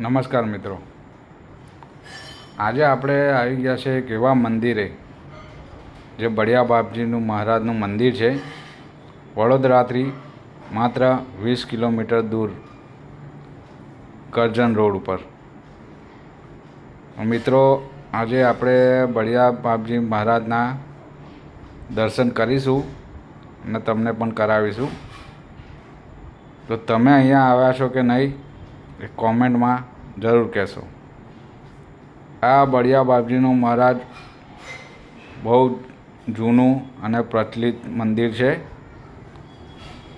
નમસ્કાર મિત્રો. આજે આપણે આવી ગયા છે એક એવા મંદિરે, જે બળિયા બાપજીનું મહારાજનું મંદિર છે. વડોદરાથી માત્ર વીસ કિલોમીટર દૂર કરજણ રોડ ઉપર. મિત્રો, આજે આપણે બળિયા બાપજી મહારાજના દર્શન કરીશું અને તમને પણ કરાવીશું. તો તમે અહીંયા આવ્યા છો કે નહીં? એ કોમેન્ટમાં જરૂર કહેશો. આ બળિયા બાપજીનું મહારાજ બહુ જૂનું અને પ્રચલિત મંદિર છે.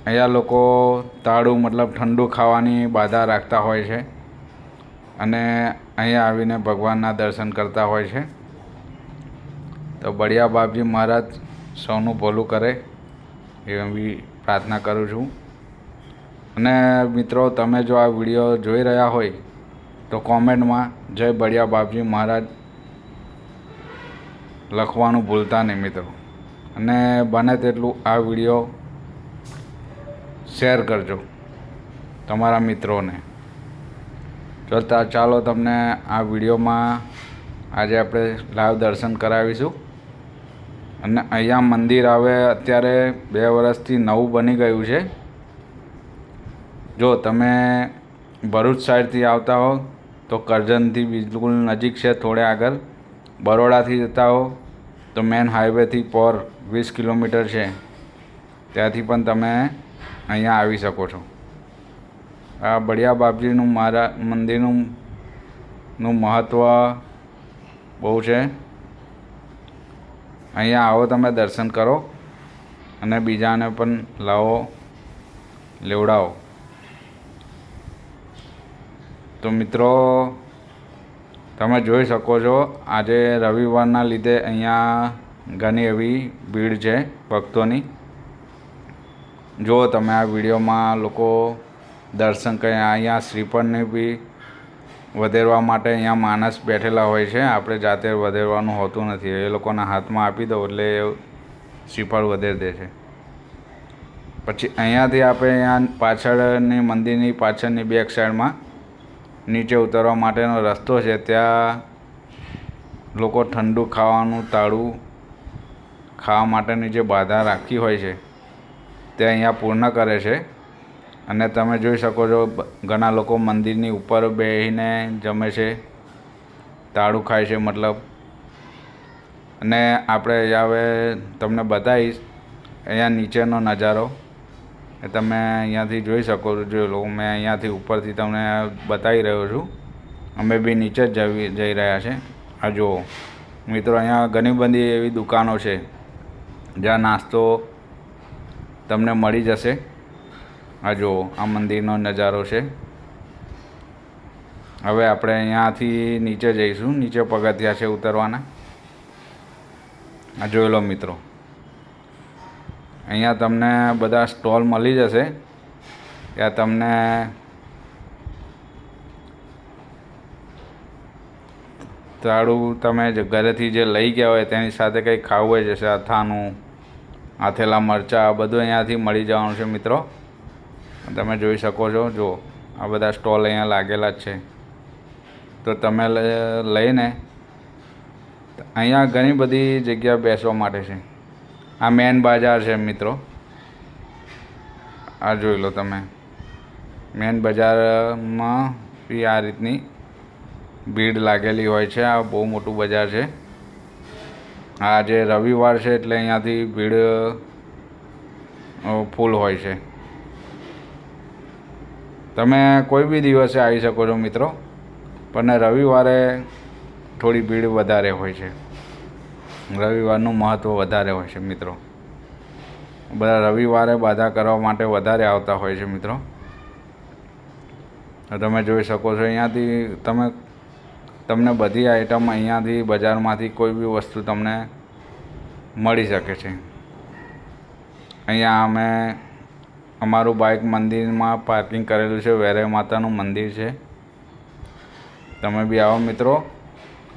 અહીંયા લોકો તાળું મતલબ ઠંડુ ખાવાની બાધા રાખતા હોય છે અને અહીંયા આવીને ભગવાનના દર્શન કરતા હોય છે. તો બળિયા બાપજી મહારાજ સૌનું ભલું કરે એવી પ્રાર્થના કરું છું. અને મિત્રો, તમે જો આ વીડિયો જોઈ રહ્યા હોય, તો કોમેન્ટમાં જય બળિયા બાપજી મહારાજ લખવાનું ભૂલતા નહીં મિત્રો. અને બને તેટલું આ વીડિયો શેર કરજો તમારા મિત્રોને. જોતા ચાલો તમને આ વિડીયોમાં આજે આપણે લાઈવ દર્શન કરાવીશું. અને અહીંયા મંદિર આવે અત્યારે બે વર્ષથી નવું બની ગયું છે. જો તમે ભરૂચ સાઈડથી આવતા હો, તો કરજણથી બિલકુલ નજીક છે, થોડે આગળ. બરોડાથી જતા હો, તો મેન હાઈવેથી પર વીસ કિલોમીટર છે. ત્યાંથી પણ તમે અહીંયા આવી શકો છો. આ બળિયા બાપજીનું મારા, મંદિરનું, નું મહત્ત્વ બહુ છે. અહીંયા આવો, તમે દર્શન કરો અને બીજાને પણ લાવો, લેવડાવો. તો મિત્રો, તમે જોઈ શકો છો, આજે રવિવારના લીધે અહીંયા ઘણી એવી ભીડ છે ભક્તોની. જો તમે આ વિડીયોમાં લોકો દર્શન કરે, અહીંયા શ્રીફળને બી વધેરવા માટે અહીંયા માણસ બેઠેલા હોય છે, આપણે જાતે વધેરવાનું હોતું નથી. એ લોકોના હાથમાં આપી દો એટલે એ શ્રીફળ વધેર દે છે. પછી અહીંયાથી આપણે અહીંયા પાછળની મંદિરની પાછળની બેક સાઈડમાં નીચે ઉતરવા માટેનો રસ્તો છે. ત્યાં લોકો ઠંડુ ખાવાનું, તાળું ખાવા માટેની જે બાધા રાખી હોય છે. તે અહીંયા પૂર્ણ કરે છે. અને તમે જોઈ શકો છો ઘણા લોકો મંદિરની ઉપર બેસીને જમે છે. તાળું ખાય છે મતલબ. અને આપણે હવે તમને બતાવીશ, અહીંયા નીચેનો નજારો. તમે અહીંયાથી જોઈ શકો છો. લો મેં અહીંયાથી ઉપરથી તમને બતાવી રહ્યો છું. અમે બી નીચે જ જવી, જઈ રહ્યા છે. આ જુઓ. મિત્રો, અહીંયા ઘણી બધી એવી દુકાનો છે, જ્યાં નાસ્તો તમને મળી જશે. આ જુઓ, આ મંદિરનો નજારો છે. હવે આપણે અહીંયાથી નીચે જઈશું. નીચે પગથિયા છે ઉતરવાના. આ જોઈ લો મિત્રો. અહીંયા તમને બધા સ્ટોલ મળી જશે. ત્યાં તમને તાળું તમે જે ઘરેથી જે લઈ ગયા હોય તેની સાથે કંઈ ખાવું હોય જશે અથાણું આથેલા મરચાં બધું અહીંયાથી મળી જવાનું છે મિત્રો. તમે જોઈ શકો છો જો આ બધા સ્ટોલ અહીંયા લાગેલા જ છે. તો તમે લઈને, અહીંયા ઘણી બધી જગ્યા બેસવા માટે છે. આ મેન બજાર છે મિત્રો. આ જોઈ લો તમે. મેન બજારમાં બી આ રીતની ભીડ લાગેલી હોય છે. આ બહુ મોટું બજાર છે. આ જે રવિવાર છે એટલે અહીંયાથી ભીડ ફૂલ હોય છે. તમે કોઈ બી દિવસે આવી શકો છો મિત્રો. પણ રવિવારે થોડી ભીડ વધારે હોય છે. રવિવારનું મહત્ત્વ વધારે હોય છે મિત્રો. બધા રવિવારે બાધા કરવા માટે વધારે આવતા હોય છે મિત્રો. તમે જોઈ શકો છો, અહીંયાથી તમે, તમને બધી આઈટમ અહીંયાથી બજારમાંથી કોઈ બી વસ્તુ તમને મળી શકે છે. અહીંયા અમે, અમારું બાઇક મંદિરમાં પાર્કિંગ કરેલું છે વેરે માતાનું મંદિર છે. તમે બી આવો મિત્રો,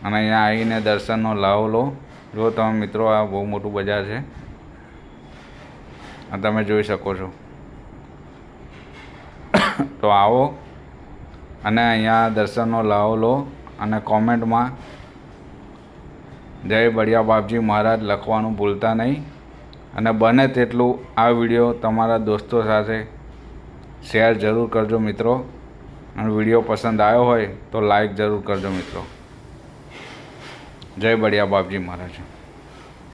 અને અહીંયા આવીને દર્શનનો લાભ લો. જો તમે મિત્રો, આ બહુ મોટું બજાર છે. આ તમે જોઈ શકો છો. તો આવો અને અહીંયા દર્શનનો લાવો લો અને કોમેન્ટમાં જય બળિયા બાપજી મહારાજ લખવાનું ભૂલતા નહીં. અને બને તેટલું આ વીડિયો તમારા દોસ્તો સાથે શેર જરૂર કરજો મિત્રો. અને વીડિયો પસંદ આવ્યો હોય તો લાઈક જરૂર કરજો મિત્રો. જય બળિયા બાપજી મહારાજ.